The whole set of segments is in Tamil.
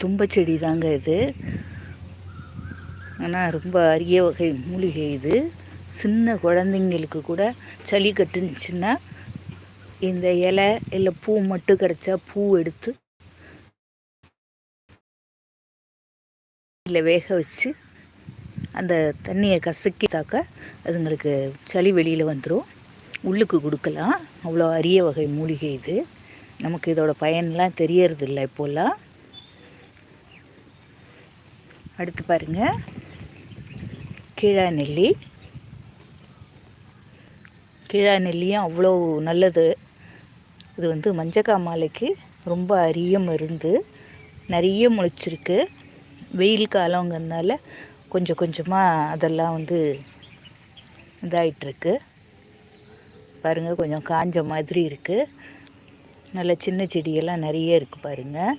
தும்பச்செடி தாங்க இது. ஆனால் ரொம்ப அரிய வகை மூலிகை இது. சின்ன குழந்தைங்களுக்கு கூட சளி கட்டுனுச்சுன்னா இந்த இலை இல்லை பூ மட்டும் கிடச்சா பூ எடுத்து இல்லை வேக வச்சு அந்த தண்ணியை கசக்கி தாக்க அதுங்களுக்கு சளி வெளியில் வந்துடும் உள்ளுக்கு கொடுக்கலாம். அவ்வளோ அரிய வகை மூலிகை இது. நமக்கு இதோட பயன்லாம் தெரியறதில்ல இப்போல்லாம் அடுத்து பாருங்கள் கீழா நெல்லி. கீழா நெல்லியும் அவ்வளோ நல்லது. இது வந்து மஞ்சக்கா மாலைக்கு ரொம்ப அரிய மருந்து. நிறைய முளைச்சிருக்கு. வெயில் காலங்கிறதுனால கொஞ்சம் கொஞ்சமாக அதெல்லாம் வந்து இதாகிட்டுருக்கு பாருங்கள் கொஞ்சம் காஞ்ச மாதிரி இருக்குது நல்ல சின்ன செடியெல்லாம் நிறைய இருக்குது பாருங்கள்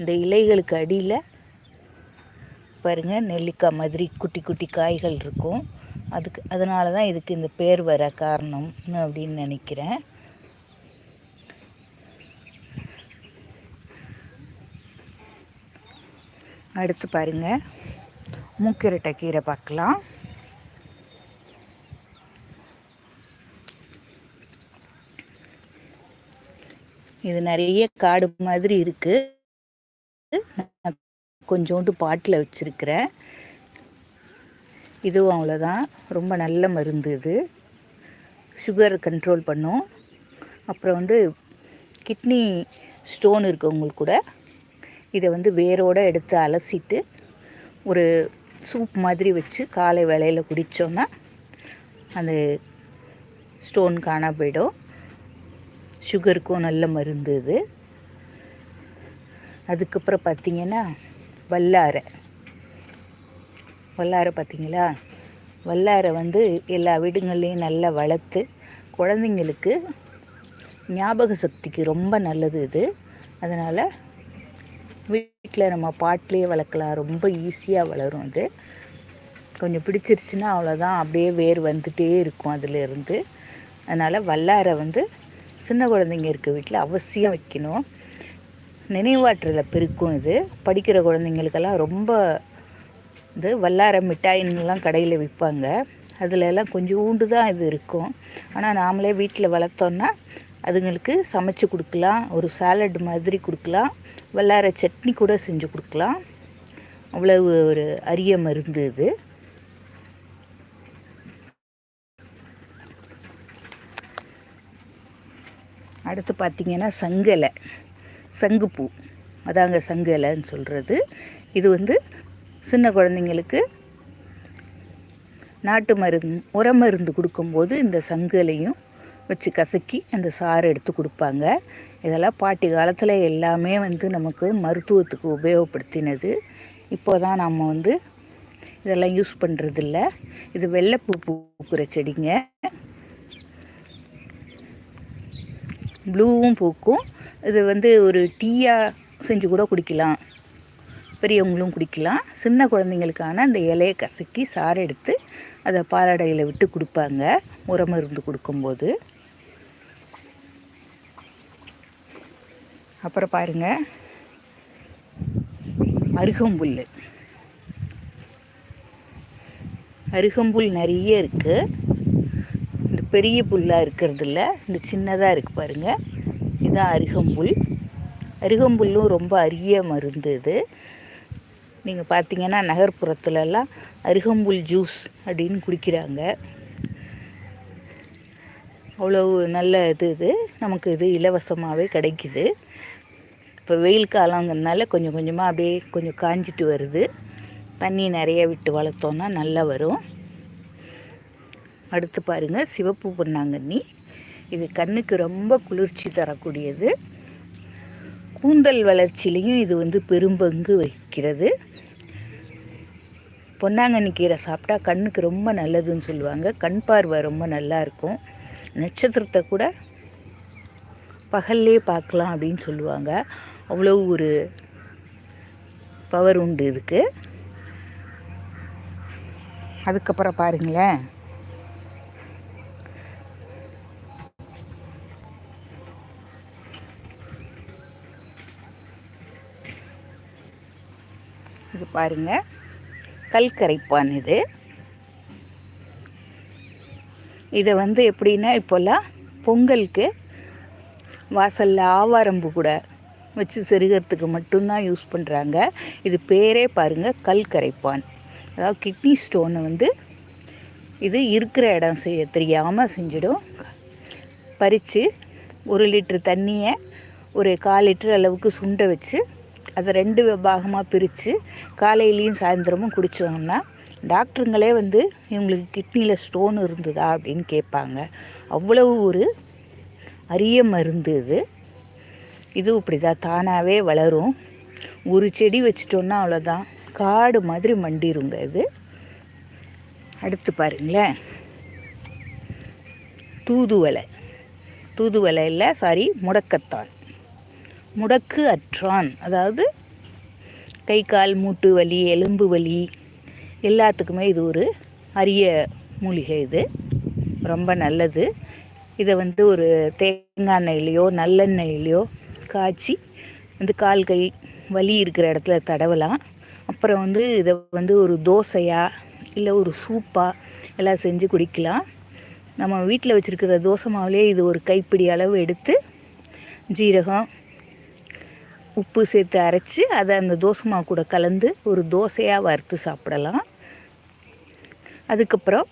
இந்த இலைகளுக்கு அடியில் பாருங்கள் நெல்லிக்காய் மாதிரி குட்டி குட்டி காய்கள் இருக்கும். அதுக்கு அதனால தான் இதுக்கு இந்த பேர் வர காரணம் அப்படின்னு நினைக்கிறேன். அடுத்து பாருங்கள் மூக்கிரட்டை கீரை பார்க்கலாம். இது நிறைய காடு மாதிரி இருக்குது கொஞ்சோண்டு பாட்டில் வச்சுருக்கிறேன். இதுவும் அவ்வளோதான். ரொம்ப நல்ல மருந்து இது. சுகர் கண்ட்ரோல் பண்ணும். அப்புறம் வந்து கிட்னி ஸ்டோன் இருக்கவங்களுக்கு கூட இதை வந்து வேரோடு எடுத்து அலசிட்டு ஒரு சூப் மாதிரி வச்சு காலை வேலையில் குடித்தோன்னா அந்த ஸ்டோன் காணா போயிடும். சுகருக்கும் நல்ல மருந்து இது. அதுக்கப்புறம் பார்த்திங்கன்னா வல்லாரை. வல்லாரை பார்த்திங்களா? வல்லாரை வந்து எல்லா வீடுங்கள்லேயும் நல்லா வளர்த்து குழந்தைங்களுக்கு ஞாபக சக்திக்கு ரொம்ப நல்லது இது. அதனால் வீட்டில் நம்ம பாட்டிலே வளர்க்கலாம். ரொம்ப ஈஸியாக வளரும் அது. கொஞ்சம் பிடிச்சிருச்சுன்னா அவ்வளோதான் அப்படியே வேர் வந்துகிட்டே இருக்கும் அதிலேருந்து அதனால் வல்லாரை வந்து சின்ன குழந்தைங்க இருக்க வீட்டில் அவசியம் வைக்கணும். நினைவாற்றலை பெருக்கும் இது. படிக்கிற குழந்தைங்களுக்கெல்லாம் ரொம்ப இது வல்லார மிட்டாயின்லாம் கடையில் விற்பாங்க. அதில் எல்லாம் கொஞ்சோண்டு தான் இது இருக்கும். ஆனால் நாமளே வீட்டில் வளர்த்தோன்னா அதுங்களுக்கு சமைச்சு கொடுக்கலாம். ஒரு சாலட் மாதிரி கொடுக்கலாம். வல்லார சட்னி கூட செஞ்சு கொடுக்கலாம். அவ்வளவு ஒரு அரிய மருந்து இது. அடுத்து பார்த்திங்கன்னா சங்கலை. சங்குப்பூ. அதாங்க சங்கு இலைன்னு சொல்கிறது இது வந்து சின்ன குழந்தைங்களுக்கு நாட்டு மருந்து உர மருந்து கொடுக்கும்போது இந்த சங்கு இலையும் வச்சு கசக்கி அந்த சாறு எடுத்து கொடுப்பாங்க. இதெல்லாம் பாட்டி காலத்தில் எல்லாமே வந்து நமக்கு மருத்துவத்துக்கு உபயோகப்படுத்தினது. இப்போ தான் நம்ம வந்து இதெல்லாம் யூஸ் பண்ணுறதில்ல இது வெள்ளைப்பூ பூக்கிற செடிங்க. ப்ளூவும் பூக்கும். இது வந்து ஒரு டீயாக செஞ்சு கூட குடிக்கலாம். பெரியவங்களும் குடிக்கலாம். சின்ன குழந்தைங்களுக்கான அந்த இலையை கசக்கி சாறு எடுத்து அதை பாலாடையில் விட்டு கொடுப்பாங்க. உரமருந்து கொடுக்கும்போது. அப்புறம் பாருங்கள் அருகம்புல் அருகம்புல் நிறைய இருக்குது இந்த பெரிய புல்லாக இருக்கிறதில்ல இந்த சின்னதாக இருக்குது பாருங்கள் இதுதான் அருகம்புல். அருகம்புல்லும் ரொம்ப அரிய மருந்து இது. நீங்கள் பார்த்தீங்கன்னா நகர்ப்புறத்துலலாம் அருகம்புல் ஜூஸ் அப்படின்னு குடிக்கிறாங்க. அவ்வளோ நல்ல இது இது. நமக்கு இது இலவசமாகவே கிடைக்குது. இப்போ வெயில் காலங்கிறதுனால கொஞ்சம் கொஞ்சமாக அப்படியே கொஞ்சம் காஞ்சிட்டு வருது. தண்ணி நிறைய விட்டு வளர்த்தோன்னா நல்லா வரும். அடுத்து பாருங்கள் சிவப்பு பொன்னாங்கண்ணி. இது கண்ணுக்கு ரொம்ப குளிர்ச்சி தரக்கூடியது. கூந்தல் வளர்ச்சியிலையும் இது வந்து பெரும்பங்கு வகிக்கிறது. பொன்னாங்கண்ணி கீரை சாப்பிட்டா கண்ணுக்கு ரொம்ப நல்லதுன்னு சொல்லுவாங்க. கண் பார்வை ரொம்ப நல்லா இருக்கும். நட்சத்திரத்தை கூட பகல்லே பார்க்கலாம் அப்படின்னு சொல்லுவாங்க. அவ்வளோ ஒரு பவர் உண்டு இதுக்கு. அதுக்கப்புறம் பாருங்களேன். பாருங்கள் பாருங்கள் கல்கரைப்பான் இது. இதை வந்து எப்படின்னா இப்போல்லாம் பொங்கலுக்கு வாசலில் ஆவாரம்பு கூட வச்சு செருகிறதுக்கு மட்டும்தான் யூஸ் பண்ணுறாங்க இது பேரே பாருங்கள் கல் கரைப்பான் அதாவது கிட்னி ஸ்டோனை வந்து இது இருக்கிற இடம் செய்ய தெரியாமல் செஞ்சிடும். பறித்து ஒரு லிட்ரு தண்ணியை ஒரு கால் லிட்டர் அளவுக்கு சுண்டை வச்சு அதை ரெண்டு பாகமாக பிரித்து காலையிலையும் சாயந்தரமும் குடித்தோம்னா டாக்டருங்களே வந்து இவங்களுக்கு கிட்னியில் ஸ்டோன் இருந்ததா அப்படின்னு கேட்பாங்க. அவ்வளவு ஒரு அரிய மருந்து இது. இது இப்படி தான் தானாகவே வளரும். ஒரு செடி வச்சிட்டோன்னா அவ்வளோதான் காடு மாதிரி மண்டிருங்க இது. அடுத்து பாருங்களேன். தூதுவலை தூதுவலை இல்லை சாரி முடக்கத்தான். முடக்கு அற்றான். அதாவது கை கால் மூட்டு வலி எலும்பு வலி எல்லாத்துக்குமே இது ஒரு அரிய மூலிகை இது. ரொம்ப நல்லது. இதை வந்து ஒரு தேங்காய் எண்ணெயிலையோ நல்லெண்ணெயிலையோ காய்ச்சி வந்து கால் கை வலி இருக்கிற இடத்துல தடவலாம். அப்புறம் வந்து இதை வந்து ஒரு தோசையாக இல்லை ஒரு சூப்பாக எல்லாம் செஞ்சு குடிக்கலாம். நம்ம வீட்டில் வச்சுருக்கிற தோசை மாவுலேயே இது ஒரு கைப்பிடி அளவு எடுத்து ஜீரகம் உப்பு சேர்த்து அரைச்சி அதை அந்த தோசை மாவு கூட கலந்து ஒரு தோசையாக வறுத்து சாப்பிடலாம். அதுக்கப்புறம்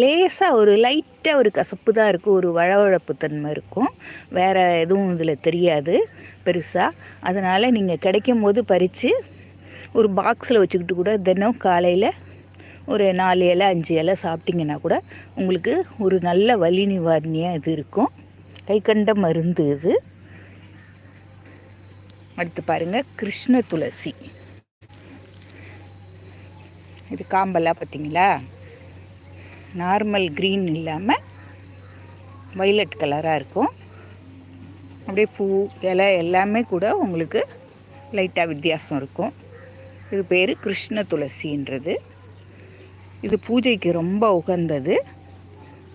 லேசாக ஒரு லைட்டாக ஒரு கசப்பு தான் இருக்கும். ஒரு வழவழப்பு தன்மை இருக்கும். வேறு எதுவும் இதில் தெரியாது பெருசாக அதனால் நீங்கள் கிடைக்கும் போது பறித்து ஒரு பாக்ஸில் வச்சுக்கிட்டு கூட தினம் காலையில் ஒரு நாலு இலை அஞ்சு இலை சாப்பிட்டிங்கன்னா கூட உங்களுக்கு ஒரு நல்ல வலி நிவாரணியாக இது இருக்கும். கை கண்ட மருந்து இது. அடுத்து பாருங்கள் கிருஷ்ண துளசி. இது காம்பெல்லாம் பார்த்தீங்களா நார்மல் க்ரீன் இல்லாமல் வைலட் கலராக இருக்கும். அப்படியே பூ இலை எல்லாமே கூட உங்களுக்கு லைட்டாக வித்தியாசம் இருக்கும். இது பேர் கிருஷ்ண துளசின்றது. இது பூஜைக்கு ரொம்ப உகந்தது.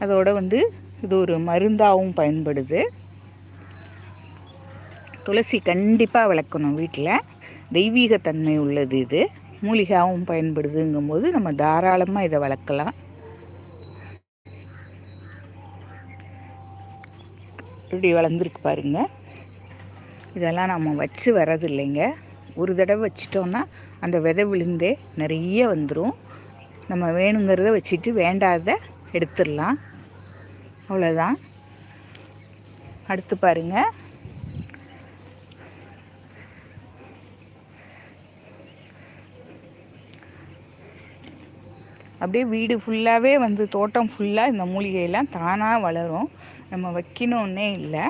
அதோட வந்து இது ஒரு மருந்தாகவும் பயன்படுது. துளசி கண்டிப்பாக வளர்க்கணும் வீட்டில் தெய்வீகத்தன்மை உள்ளது இது. மூலிகாவும் பயன்படுதுங்கும்போது நம்ம தாராளமாக இதை வளர்க்கலாம். இப்படி வளர்ந்துருக்கு பாருங்க. இதெல்லாம் நம்ம வச்சு வர்றது இல்லைங்க ஒரு தடவை வச்சிட்டோன்னா அந்த விதை விழுந்தே நிறைய வந்துடும் நம்ம வேணுங்கிறத வச்சுட்டு வேண்டாத எடுத்துடலாம். அவ்வளோதான் அடுத்து பாருங்கள் அப்படியே வீடு ஃபுல்லாகவே வந்து தோட்டம் ஃபுல்லாக இந்த மூலிகையெல்லாம் தானாக வளரும். நம்ம வைக்கணுன்னே இல்லை.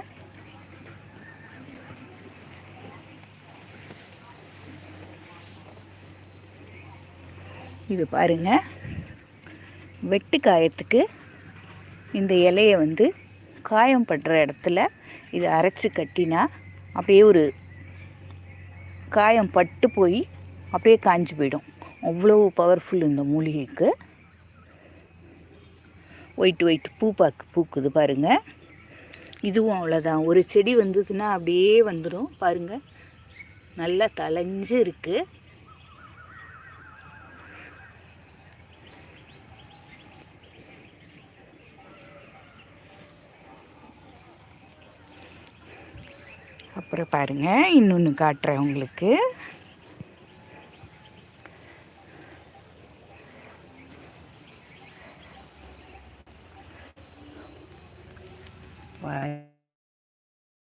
இது பாருங்க. வெட்டு காயத்துக்கு இந்த இலையை வந்து காயம் படுற இடத்துல இதை அரைச்சி கட்டினா அப்படியே ஒரு காயம் பட்டு போய் அப்படியே காஞ்சி போயிடும். அவ்வளோ பவர்ஃபுல் இந்த மூலிகைக்கு. ஒயிட் ஒயிட் பூ பாக்கு பூக்குது பாருங்கள் இதுவும் அவ்வளோதான். ஒரு செடி வந்ததுன்னா அப்படியே வந்துடும் பாருங்கள் நல்லா தலைஞ்சு இருக்குது அப்புறம் பாருங்கள் இன்னொன்று காட்டுறேன் உங்களுக்கு.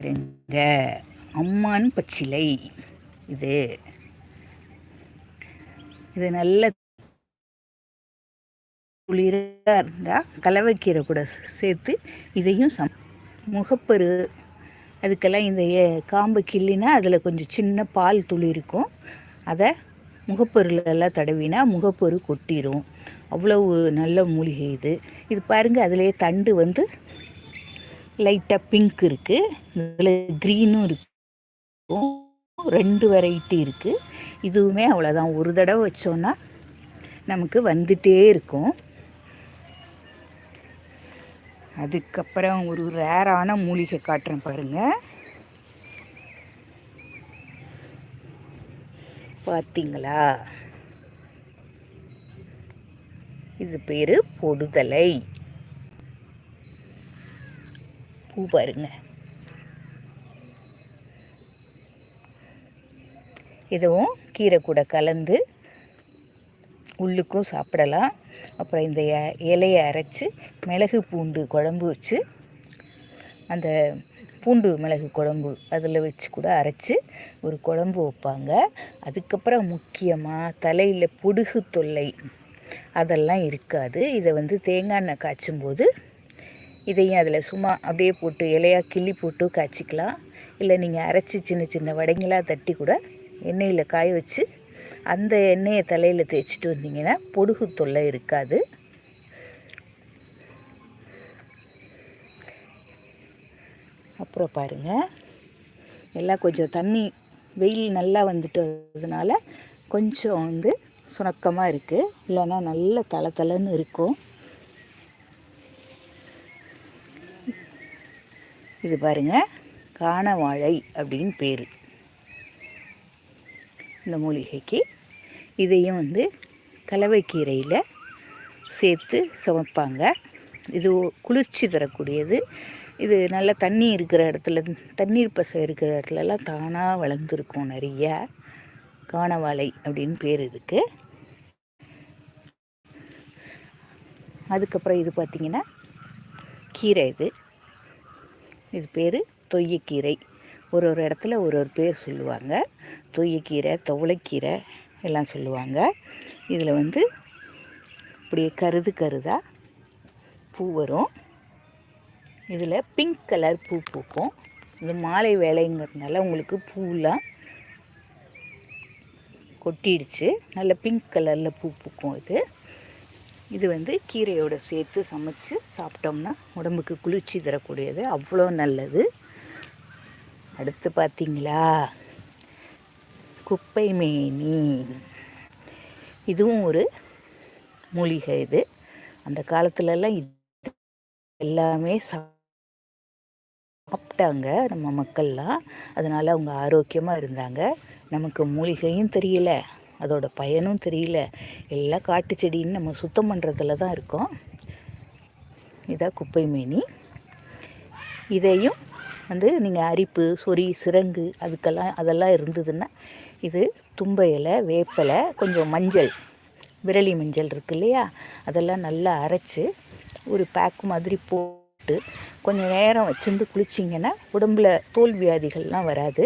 பாருங்க அம்மான் பச்சிலை. இது. இது நல்ல குளிராக இருந்தால் கலவைக்கீரை கூட சேர்த்து இதையும் சம் முகப்பரு. அதுக்கெல்லாம் இந்த காம்பு கிள்ளினா அதில் கொஞ்சம் சின்ன பால் துளி இருக்கும். அதை முகப்பொருளெல்லாம் தடவினா முகப்பொரு கொட்டிடும் அவ்வளவு நல்ல மூலிகை இது. இது பாருங்கள் அதிலே தண்டு வந்து லைட்டாக பிங்க் இருக்குது இதில் க்ரீனும் இருக்கும் ரெண்டு வெரைட்டி இருக்குது இதுவுமே அவ்வளோதான் ஒரு தடவை வச்சோன்னா நமக்கு வந்துட்டே இருக்கும். அதுக்கப்புறம் ஒரு ரேரான மூலிகை காட்டுறேன் பாருங்கள் பார்த்தீங்களா இது பேர் பொடுதலை. பூ பாருங்க. இதுவும் கீரை கூட கலந்து உள்ளுக்கும் சாப்பிடலாம். அப்புறம் இந்த இலையை அரைச்சி மிளகு பூண்டு குழம்பு வச்சு அந்த பூண்டு மிளகு குழம்பு அதில் வச்சு கூட அரைச்சி ஒரு குழம்பு வைப்பாங்க. அதுக்கப்புறம் முக்கியமாக தலையில் பொடுகு தொல்லை. அதெல்லாம் இருக்காது. இதை வந்து தேங்காய் எண்ணெய் காய்ச்சும் போது இதையும் அதில் சும்மா அப்படியே போட்டு இலையாக கிள்ளி போட்டு காய்ச்சிக்கலாம். இல்லை நீங்கள் அரைச்சி சின்ன சின்ன வடைங்களாக தட்டி கூட எண்ணெயில் காய வச்சு அந்த எண்ணெயை தலையில் தேய்ச்சிட்டு வந்தீங்கன்னா பொடுகு தொல்லை இருக்காது. அப்புறம் பாருங்கள் எல்லாம் கொஞ்சம் தண்ணி வெயில் நல்லா வந்துட்டதுனால கொஞ்சம் வந்து சுணக்கமாக இருக்குது இல்லைன்னா நல்ல தலை தலைன்னு இருக்கும். இது பாருங்கள் காணவாழை அப்படின்னு பேர். இந்த மூலிகைக்கு இதையும் வந்து கலவைக்கீரையில் சேர்த்து சமைப்பாங்க. இது குளிர்ச்சி தரக்கூடியது. இது நல்ல தண்ணி இருக்கிற இடத்துல தண்ணீர் பசை இருக்கிற இடத்துலலாம் தானாக வளர்ந்துருக்கும் நிறைய காணவாழை அப்படின்னு பேர் இதுக்கு. அதுக்கப்புறம் இது பார்த்திங்கன்னா கீரை இது. இது பேர் தொய்யக்கீரை. ஒரு ஒரு இடத்துல ஒரு ஒரு பேர் சொல்லுவாங்க. தொய்யக்கீரை தவளைக்கீரை எல்லாம் சொல்லுவாங்க. இதில் வந்து இப்படியே கருது கருதாக பூ வரும். இதில் பிங்க் கலர் பூ பூக்கும். இது மாலை வேலைங்கிறதுனால உங்களுக்கு பூலாம் கொட்டிடுச்சு. நல்ல பிங்க் கலரில் பூ பூக்கும் இது. இது வந்து கீரையோடு சேர்த்து சமைச்சு சாப்பிட்டோம்னா உடம்புக்கு குளிர்ச்சி தரக்கூடியது. அவ்வளோ நல்லது. அடுத்து பார்த்தீங்களா? குப்பை மேனி. இதுவும் ஒரு மூலிகை இது. அந்த காலத்துலலாம் இது எல்லாமே சாப்பிட்டாங்க நம்ம மக்கள்லாம். அதனால் அவங்க ஆரோக்கியமாக இருந்தாங்க. நமக்கு மூலிகையும் தெரியல. அதோட பயனும் தெரியல. எல்லாம் காட்டு செடின்னு நம்ம சுத்தம் பண்ணுறதுல தான் இருக்கோம். இதான் குப்பை மேனி. இதையும் வந்து நீங்கள் அரிப்பு சொறி சிறங்கு அதுக்கெல்லாம் அதெல்லாம் இருந்ததுன்னா இது தும்ப இலை வேப்பலை கொஞ்சம் மஞ்சள் விரலி மஞ்சள் இருக்கு இல்லையா? அதெல்லாம் நல்லா அரைச்சி ஒரு பேக் மாதிரி போட்டு கொஞ்சம் நேரம் வச்சுருந்து குளிச்சிங்கன்னா உடம்புல தோல் வியாதிகள்லாம் வராது.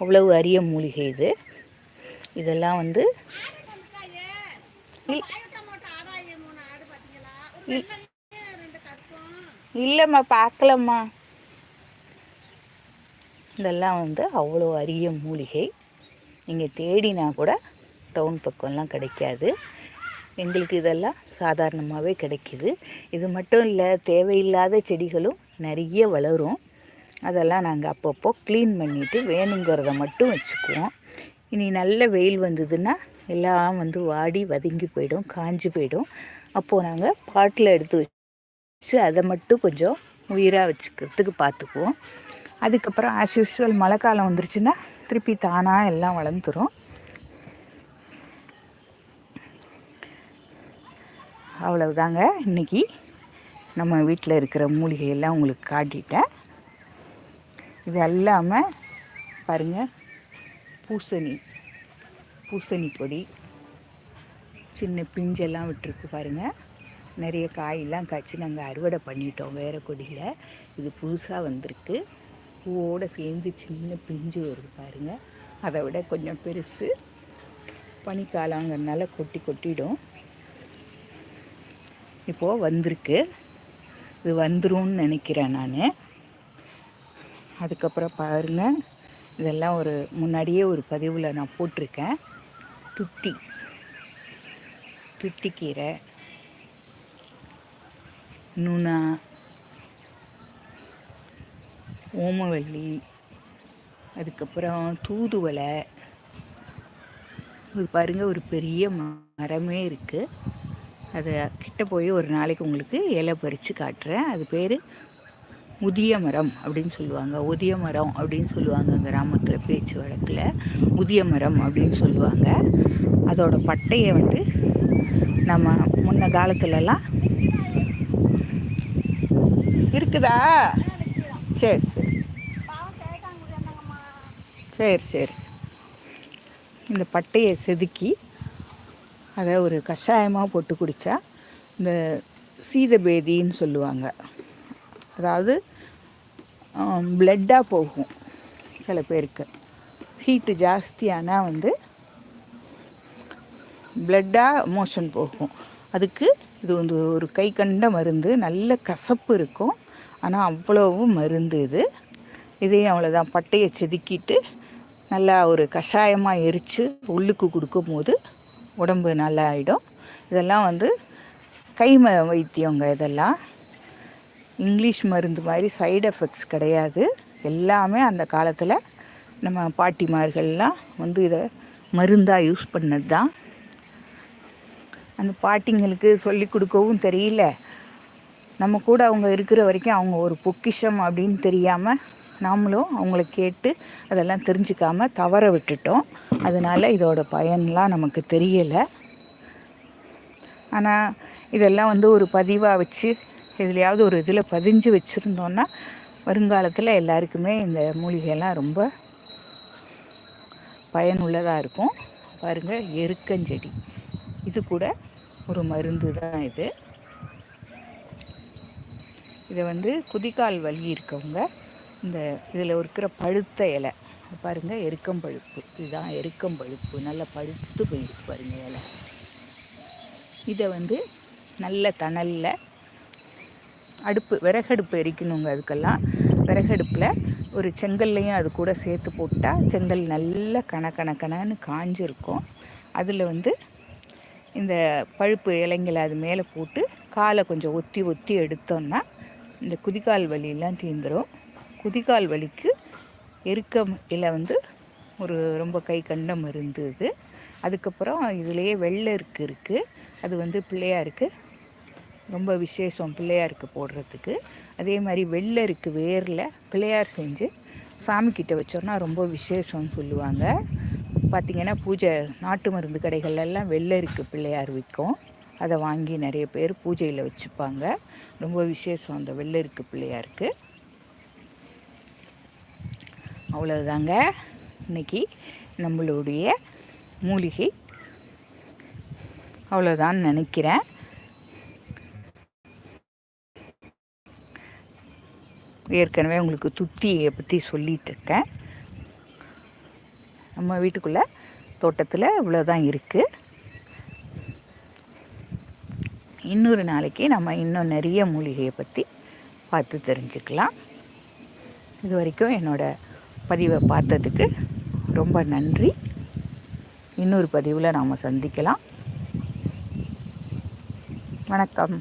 அவ்வளவு அரிய மூலிகை இது. இதெல்லாம் வந்து இல்லைம்மா பார்க்கலம்மா. இதெல்லாம் வந்து அவ்வளோ அரிய மூலிகை. நீங்கள் தேடினா கூட டவுன் பக்கம்லாம் கிடைக்காது. எங்களுக்கு இதெல்லாம் சாதாரணமாகவே கிடைக்கிது. இது மட்டும் இல்லை தேவையில்லாத செடிகளும் நிறைய வளரும். அதெல்லாம் நாங்கள் அப்பப்போ க்ளீன் பண்ணிவிட்டு வேணுங்கிறத மட்டும் வச்சுக்குவோம். இனி நல்ல வெயில் வந்ததுன்னா எல்லாம் வந்து வாடி வதங்கி போயிடும் காஞ்சி போயிடும். அப்போது நாங்கள் பாட்டில் எடுத்து வச்சு அதை மட்டும் கொஞ்சம் உயிராக வச்சுக்கிறதுக்கு பார்த்துக்குவோம் அதுக்கப்புறம் ஆஸ் யூஷுவல் மழை காலம் வந்துருச்சுன்னா திருப்பி தானாக எல்லாம் வளர்ந்துடும் அவ்வளவுதாங்க. இன்றைக்கி நம்ம வீட்டில் இருக்கிற மூலிகையெல்லாம் உங்களுக்கு காட்டிட்டேன். இது இல்லாமல் பாருங்கள் பூசணி பூசணி கொடி சின்ன பிஞ்செல்லாம் விட்டுருக்கு பாருங்கள் நிறைய காயெல்லாம் காய்ச்சி நாங்கள் அறுவடை பண்ணிட்டோம் வேறு கொடியில். இது புதுசாக வந்திருக்கு. பூவோடு சேர்ந்து சின்ன பிஞ்சு வருது பாருங்கள் அதை விட கொஞ்சம் பெருசு. பனிக்காலங்கிறனால கொட்டி கொட்டிடும். இப்போது வந்திருக்கு. இது வந்துரும்னு நினைக்கிறேன் நான். அதுக்கப்புறம் பாருங்கள் இதெல்லாம் ஒரு முன்னாடியே ஒரு பதிவில் நான் போட்டிருக்கேன். துத்தி. துத்திக்கீரை. நுணா ஓமவல்லி. அதுக்கப்புறம் தூதுவலை இது பாருங்கள் ஒரு பெரிய மரமே இருக்குது அதை கிட்ட போய் ஒரு நாளைக்கு உங்களுக்கு இலை பறித்து காட்டுறேன். அது பேர் முதிய மரம் அப்படின்னு சொல்லுவாங்க. உதிய மரம் அப்படின்னு சொல்லுவாங்க கிராமத்தில் பேச்சு வழக்கில். உதிய மரம் அப்படின்னு சொல்லுவாங்க. அதோட பட்டையை வந்து நம்ம முன்ன காலத்துலலாம் இருக்குதா? சரி சரி. சரி சரி. இந்த பட்டையை செதுக்கி அதை ஒரு கஷாயமாக போட்டு குடித்தா இந்த சீதபேதின்னு சொல்லுவாங்க. அதாவது பிளட்டாக போகும் சில பேருக்கு. ஹீட்டு ஜாஸ்தியானால் வந்து பிளட்டாக மோஷன் போகும். அதுக்கு இது வந்து ஒரு கை கண்ட மருந்து நல்ல கசப்பு இருக்கும். ஆனால் அவ்வளவும் மருந்து இது. இதையும் அவ்வளோதான் பட்டையை செதுக்கிட்டு நல்லா ஒரு கஷாயமாக எரித்து உள்ளுக்கு கொடுக்கும் போது உடம்பு நல்லா ஆகிடும் இதெல்லாம் வந்து கை வைத்தியங்க இதெல்லாம். இங்கிலீஷ் மருந்து மாதிரி சைடு எஃபெக்ட்ஸ் கிடையாது. எல்லாமே அந்த காலத்தில் நம்ம பாட்டிமார்கள்லாம் வந்து இதை மருந்தாக யூஸ் பண்ணது தான் அந்த பாட்டிங்களுக்கு சொல்லி கொடுக்கவும் தெரியல. நம்ம கூட அவங்க இருக்கிற வரைக்கும் அவங்க ஒரு பொக்கிஷம் அப்படின்னு தெரியாமல் நாமளும் அவங்கள கேட்டு அதெல்லாம் தெரிஞ்சுக்காமல் தவற விட்டுட்டோம். அதனால் இதோட பயன்லாம் நமக்கு தெரியலை. ஆனால் இதெல்லாம் வந்து ஒரு பதிவாக வச்சு எதுலையாவது ஒரு இதில் பதிஞ்சு வச்சுருந்தோன்னா வருங்காலத்தில் எல்லாருக்குமே இந்த மூலிகைலாம் ரொம்ப பயனுள்ளதாக இருக்கும். பாருங்கள் எருக்கஞ்செடி. இது கூட ஒரு மருந்து தான் இது. இதை வந்து குதிக்கால் வலி இருக்கவங்க இந்த இதில் இருக்கிற பழுத்த இலை பாருங்கள் எருக்கம்பழுப்பு இதுதான் எருக்கம்பழுப்பு நல்லா பழுத்து போயிருக்கு பாருங்கள் இலை. இதை வந்து நல்ல தணலில் அடுப்பு விறகடுப்பு எரிக்கணுங்க அதுக்கெல்லாம். விறகடுப்பில் ஒரு செங்கல்லையும் அது கூட சேர்த்து போட்டால் செங்கல் நல்ல கண கண காஞ்சிருக்கும். அதில் வந்து இந்த பழுப்பு இலைங்களை அது மேலே போட்டு காலை கொஞ்சம் ஒத்தி ஒத்தி எடுத்தோன்னா இந்த குதிகால் வலியெல்லாம் தீந்துடும் குதிகால் வலிக்கு எருக்க இலை வந்து ஒரு ரொம்ப கை கண்டம் இருந்தது அதுக்கப்புறம் இதுலேயே வெள்ளை இருக்கு இருக்குது அது வந்து பிள்ளையாருக்கு ரொம்ப விசேஷம் பிள்ளையாருக்கு போடுறதுக்கு. அதே மாதிரி வெள்ளை இருக்குது வேரில் பிள்ளையார் செஞ்சு சாமிக்கிட்ட வச்சோன்னா ரொம்ப விசேஷம்னு சொல்லுவாங்க. பார்த்திங்கன்னா பூஜை நாட்டு மருந்து கடைகள்லாம் வெள்ளை இருக்குது பிள்ளையார் விற்கும். அதை வாங்கி நிறைய பேர் பூஜையில் வச்சுப்பாங்க. ரொம்ப விசேஷம் அந்த வெள்ளை இருக்குது பிள்ளையாருக்கு. அவ்வளோதாங்க இன்றைக்கி நம்மளுடைய மூலிகை. அவ்வளோதான் நினைக்கிறேன். ஏற்கனவே உங்களுக்கு துத்தியை பற்றி சொல்லிகிட்ருக்கேன் நம்ம வீட்டுக்குள்ளே தோட்டத்தில் இவ்வளோதான் இருக்குது இன்னொரு நாளைக்கு நம்ம இன்னும் நிறைய மூலிகையை பற்றி பார்த்து தெரிஞ்சுக்கலாம். இது வரைக்கும் என்னோடய பதிவை பார்த்ததுக்கு ரொம்ப நன்றி. இன்னொரு பதிவில் நாம் சந்திக்கலாம். வணக்கம்.